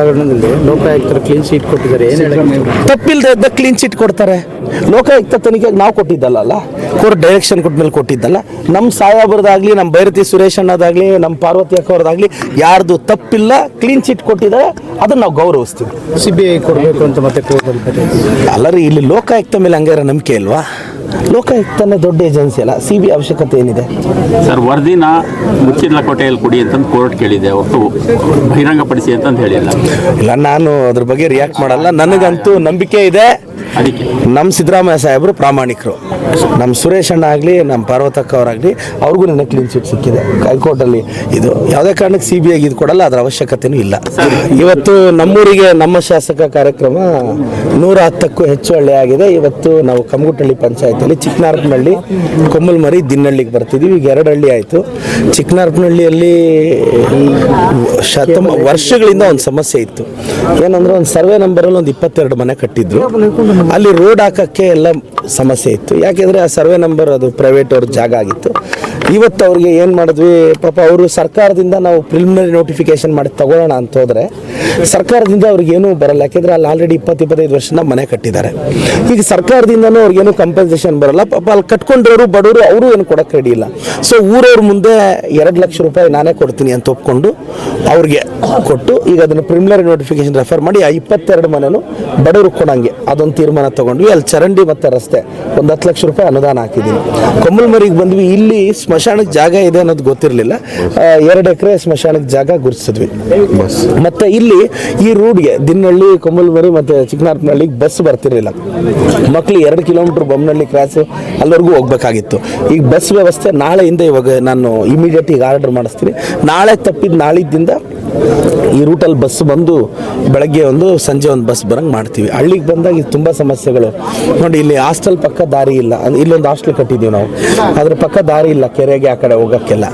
ಹಗರಣದಲ್ಲಿ ಲೋಕಾಯುಕ್ತರು clean sheet ಕೊಟ್ಟಿದ್ದಾರೆ ಏನು ಹೇಳಕ್ಕೆ ತಪ್ಪಿಲ್ಲದೆ ಇದ್ದ ಕ್ಲೀನ್ ಚಿಟ್ ಕೊಡ್ತಾರೆ. ಲೋಕಾಯುಕ್ತ ತನಿಖೆಗೆ ನಾವು ಕೊಟ್ಟಿದ್ದಲ್ಲ ಕೋರ್ಟ್ ಡೈರೆಕ್ಷನ್ ಕೊಟ್ಟ ಮೇಲೆ ಕೊಟ್ಟಿದ್ದಲ್ಲ. ನಮ್ಮ ಸಾಯಾಬ್ರದಾಗ್ಲಿ ನಮ್ಮ ಭೈರತಿ ಸುರೇಶ್ ಅಣ್ಣದಾಗಲಿ ನಮ್ಮ ಪಾರ್ವತಿ ಅಕ್ಕ ಯಾರದು ಯಾರ್ದು ತಪ್ಪಿಲ್ಲ ಕ್ಲೀನ್ ಚಿಟ್ ಕೊಟ್ಟಿದ್ದಾರೆ ಅದನ್ನ ನಾವು ಗೌರವಿಸ್ತೀವಿ. ಸಿ ಬಿ ಐ ಕೊಡಬೇಕು ಅಂತ ಮತ್ತೆ ಅಲ್ಲರಿ ಇಲ್ಲಿ ಲೋಕಾಯುಕ್ತ ಮೇಲೆ ಹಂಗಾರ ನಂಬಿಕೆ ಇಲ್ವಾ? ಲೋಕಾಯುಕ್ತನೇ ದೊಡ್ಡ ಏಜೆನ್ಸಿ ಅಲ್ಲ ಸಿ ಬಿ ಅವಶ್ಯಕತೆ ಏನಿದೆ? ಸರ್ ವರದಿನ ಮುಚ್ಚಿದ ಕೋಟೆಯಲ್ಲಿ ಕೊಡಿ ಅಂತಂದು ಕೋರ್ಟ್ ಕೇಳಿದೆ ಹೊರತು ಬಹಿರಂಗಪಡಿಸಿ ಅಂತಂದು ಹೇಳಿಲ್ಲ. ಇಲ್ಲ ನಾನು ಅದ್ರ ಬಗ್ಗೆ ರಿಯಾಕ್ಟ್ ಮಾಡಲ್ಲ ನನಗಂತೂ ನಂಬಿಕೆ ಇದೆ. ನಮ್ಮ ಸಿದ್ದರಾಮಯ್ಯ ಸಾಹೇಬರು ಪ್ರಾಮಾಣಿಕರು. ನಮ್ಮ ಸುರೇಶ್ ಅಣ್ಣ ಆಗಲಿ ನಮ್ಮ ಪಾರ್ವತಕ್ಕ ಅವರಾಗಲಿ, ಅವ್ರಿಗೂ ನಿನ್ನೆ ಕ್ಲೀನ್ ಚಿಟ್ ಸಿಕ್ಕಿದೆ. ಹೈಕೋರ್ಟಲ್ಲಿ ಇದು ಯಾವುದೇ ಕಾರಣಕ್ಕೆ ಸಿ ಬಿ ಐಗೆ ಇದು ಕೊಡಲ್ಲ, ಅದರ ಅವಶ್ಯಕತೆಯೂ ಇಲ್ಲ. ಇವತ್ತು ನಮ್ಮೂರಿಗೆ ನಮ್ಮ ಶಾಸಕ ಕಾರ್ಯಕ್ರಮ ನೂರ ಹತ್ತಕ್ಕೂ ಹೆಚ್ಚು ಹಳ್ಳಿ ಆಗಿದೆ. ಇವತ್ತು ನಾವು ಕಮಗುಟ್ಟಳ್ಳಿ ಪಂಚಾಯತಿಯಲ್ಲಿ ಚಿಕ್ಕನಾರ್ಪನಹಳ್ಳಿ, ಕೊಮ್ಮಲ್ಮರಿ, ದಿನ್ನಹಳ್ಳಿಗೆ ಬರ್ತಿದ್ದೀವಿ. ಈಗ ಎರಡು ಹಳ್ಳಿ ಆಯಿತು. ಚಿಕ್ಕನಾರ್ಪನಹಳ್ಳಿಯಲ್ಲಿ ಶತಮ ವರ್ಷಗಳಿಂದ ಒಂದು ಸಮಸ್ಯೆ ಇತ್ತು. ಏನಂದ್ರೆ ಒಂದು ಸರ್ವೆ ನಂಬರಲ್ಲಿ ಒಂದು ಇಪ್ಪತ್ತೆರಡು ಮನೆ ಕಟ್ಟಿದ್ರು. ಅಲ್ಲಿ ರೋಡ್ ಹಾಕಕ್ಕೆ ಎಲ್ಲ ಸಮಸ್ಯೆ ಇತ್ತು. ಯಾಕೆಂದರೆ ಆ ಸರ್ವೆ ನಂಬರ್ ಅದು ಪ್ರೈವೇಟ್ ಅವ್ರ ಜಾಗ ಆಗಿತ್ತು. ಇವತ್ತು ಅವ್ರಿಗೆ ಏನು ಮಾಡಿದ್ವಿ, ಪಾಪ ಅವರು ಸರ್ಕಾರದಿಂದ ನಾವು ಪ್ರಿಲಿಮಿನರಿ ನೋಟಿಫಿಕೇಶನ್ ಮಾಡಿ ತಗೊಳ್ಳೋಣ ಅಂತ ಹೋದರೆ, ಸರ್ಕಾರದಿಂದ ಅವ್ರಿಗೇನೂ ಬರೋಲ್ಲ. ಯಾಕೆಂದರೆ ಅಲ್ಲಿ ಆಲ್ರೆಡಿ ಇಪ್ಪತ್ತು, ಇಪ್ಪತ್ತೈದು ವರ್ಷದಿಂದ ಮನೆ ಕಟ್ಟಿದ್ದಾರೆ. ಈಗ ಸರ್ಕಾರದಿಂದನೂ ಅವ್ರಿಗೇನು ಕಂಪನ್ಸೇಷನ್ ಬರಲ್ಲ. ಪಾಪ ಅಲ್ಲಿ ಕಟ್ಕೊಂಡಿರೋರು, ಬಡವರು, ಅವರು ಏನು ಕೊಡಕ್ಕೆ ರೆಡಿ ಇಲ್ಲ. ಸೊ ಊರವ್ರ ಮುಂದೆ ಎರಡು ಲಕ್ಷ ರೂಪಾಯಿ ನಾನೇ ಕೊಡ್ತೀನಿ ಅಂತ ಒಪ್ಕೊಂಡು ಅವ್ರಿಗೆ ಕೊಟ್ಟು ಈಗ ಅದನ್ನು ಪ್ರಿಲಿಮಿನರಿ ನೋಟಿಫಿಕೇಶನ್ ರೆಫರ್ ಮಾಡಿ ಆ ಇಪ್ಪತ್ತೆರಡು ಮನೆನೂ ಬಡವರು ಕೊಡೋಂಗೆ. ಅದೊಂದು ತೀರ್ಮಾನ ತಗೊಂಡ್ವಿ. ಅಲ್ಲಿ ಚರಂಡಿ ಮತ್ತು ರಸ್ತೆ, ಒಂದು ಹತ್ತು ಲಕ್ಷ ರೂಪಾಯಿ ಅನುದಾನ ಹಾಕಿದ್ದೀನಿ. ಕೊಮ್ಮಲ್ಮರಿಗೆ ಬಂದ್ವಿ. ಇಲ್ಲಿ ಸ್ಮಶಾನಕ್ಕೆ ಜಾಗ ಇದೆ ಅನ್ನೋದು ಗೊತ್ತಿರಲಿಲ್ಲ. ಎರಡು ಎಕರೆ ಸ್ಮಶಾನಕ್ಕೆ ಜಾಗ ಗುರುತಿಸಿದ್ವಿ. ಮತ್ತೆ ಇಲ್ಲಿ ಈ ರೂಟ್ಗೆ ದಿನಹಳ್ಳಿ ಕೊಮ್ಮಲ್ಮರಿ ಮತ್ತೆ ಚಿಕ್ಕನಾರ್ಪನಹಳ್ಳಿಗೆ ಬಸ್ ಬರ್ತಿರಲಿಲ್ಲ. ಮಕ್ಕಳು ಎರಡು ಕಿಲೋಮೀಟರ್ ಬೊಮ್ಮನಹಳ್ಳಿ ಕ್ರಾಸ್ ಅಲ್ಲಿವರೆಗೂ ಹೋಗ್ಬೇಕಾಗಿತ್ತು. ಈಗ ಬಸ್ ವ್ಯವಸ್ಥೆ ನಾಳೆಯಿಂದ ಇವಾಗ ನಾನು ಇಮಿಡಿಯೇಟ್ ಈಗ ಆರ್ಡರ್ ಮಾಡಿಸ್ತೀನಿ. ನಾಳೆ ತಪ್ಪಿದ ನಾಳಿದ್ದಿಂದ ಈ ರೂಟಲ್ಲಿ ಬಸ್ ಬಂದು ಬೆಳಗ್ಗೆ ಒಂದು ಸಂಜೆ ಒಂದು ಬಸ್ ಬರಂಗೆ ಮಾಡ್ತೀವಿ. ಹಳ್ಳಿಗೆ ಬಂದಾಗ ಇದು ತುಂಬ ಸಮಸ್ಯೆಗಳು. ನೋಡಿ, ಇಲ್ಲಿ ಹಾಸ್ಟೆಲ್ ಪಕ್ಕ ದಾರಿ ಇಲ್ಲ. ಇಲ್ಲೊಂದು ಹಾಸ್ಟೆಲ್ ಕಟ್ಟಿದ್ದೀವಿ ನಾವು. ಅದ್ರ ಪಕ್ಕ ದಾರಿ ಇಲ್ಲ, ಕೆರೆಗೆ ಆ ಕಡೆ ಹೋಗೋಕ್ಕೆಲ್ಲ.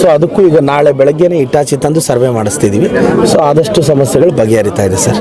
ಸೊ ಅದಕ್ಕೂ ಈಗ ನಾಳೆ ಬೆಳಗ್ಗೆನೇ ಇಟಾಚಿ ತಂದು ಸರ್ವೆ ಮಾಡಿಸ್ತಿದ್ದೀವಿ ಸೊ ಆದಷ್ಟು ಸಮಸ್ಯೆಗಳು ಬಗೆಹರಿತಾ ಇದೆ ಸರ್